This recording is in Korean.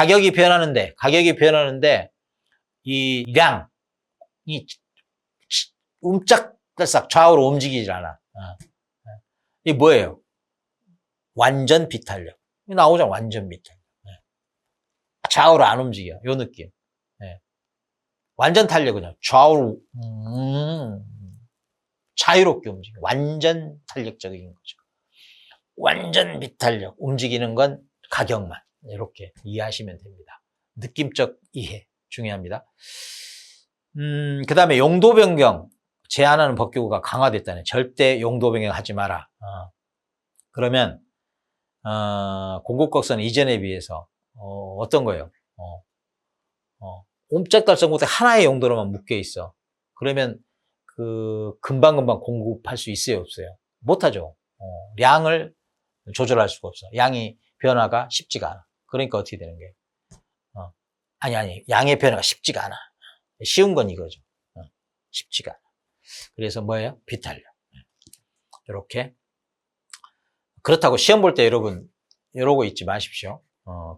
가격이 변하는데, 가격이 변하는데, 이 량, 이 움짝달싹 좌우로 움직이질 않아. 어. 이 뭐예요? 완전 비탄력. 나오잖아, 완전 비탄력. 예. 좌우로 안 움직여. 요 느낌. 예. 완전 탄력은요, 좌우로, 음, 자유롭게 움직여. 완전 탄력적인 거죠. 완전 비탄력. 움직이는 건 가격만. 이렇게 이해하시면 됩니다. 느낌적 이해. 중요합니다. 음, 그 다음에 용도 변경. 제한하는 법규가 강화됐다네. 절대 용도 변경 하지 마라. 어. 그러면, 어, 공급곡선 이전에 비해서, 어, 어떤 거예요? 어, 어, 옴짝달싹 못해 하나의 용도로만 묶여 있어. 그러면, 그, 금방금방 공급할 수 있어요, 없어요? 못하죠. 어, 양을 조절할 수가 없어. 양이 변화가 쉽지가 않아. 그러니까 어떻게 되는 거예요? 어, 아니, 아니, 양의 변화가 쉽지가 않아. 쉬운 건 이거죠. 어, 쉽지가 않아. 그래서 뭐예요? 비탄력. 이렇게. 그렇다고 시험 볼 때 여러분, 이러고 있지 마십시오. 어,